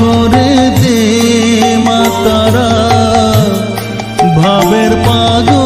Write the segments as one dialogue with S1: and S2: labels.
S1: করে দে মাতারা ভাবের পাগল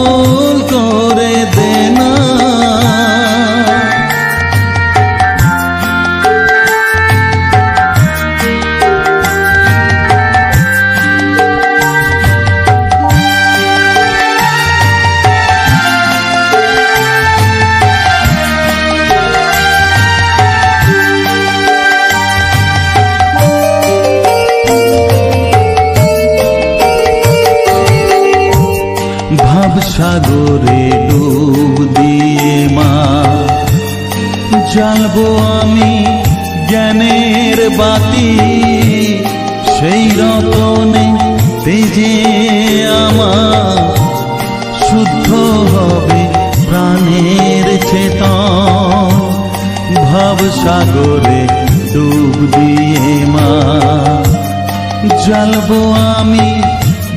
S1: সাগরে ডুব দিয়ে মা? জ্বালবো আমি জ্ঞানের বাতি, সেই রতনে তেজে আমার শুদ্ধ হবে প্রাণের চেতন, ভাব সাগরে ডুব দিয়ে মা। জ্বালবো আমি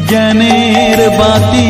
S1: জ্ঞানের বাতি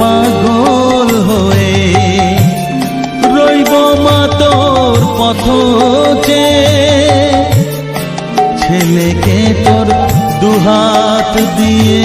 S1: পাগল হয়ে রইব মাতর পথ যে। ছেলেকে তোর দুহাত দিয়ে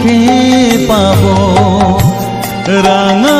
S1: তোকে পাবো। রাঙা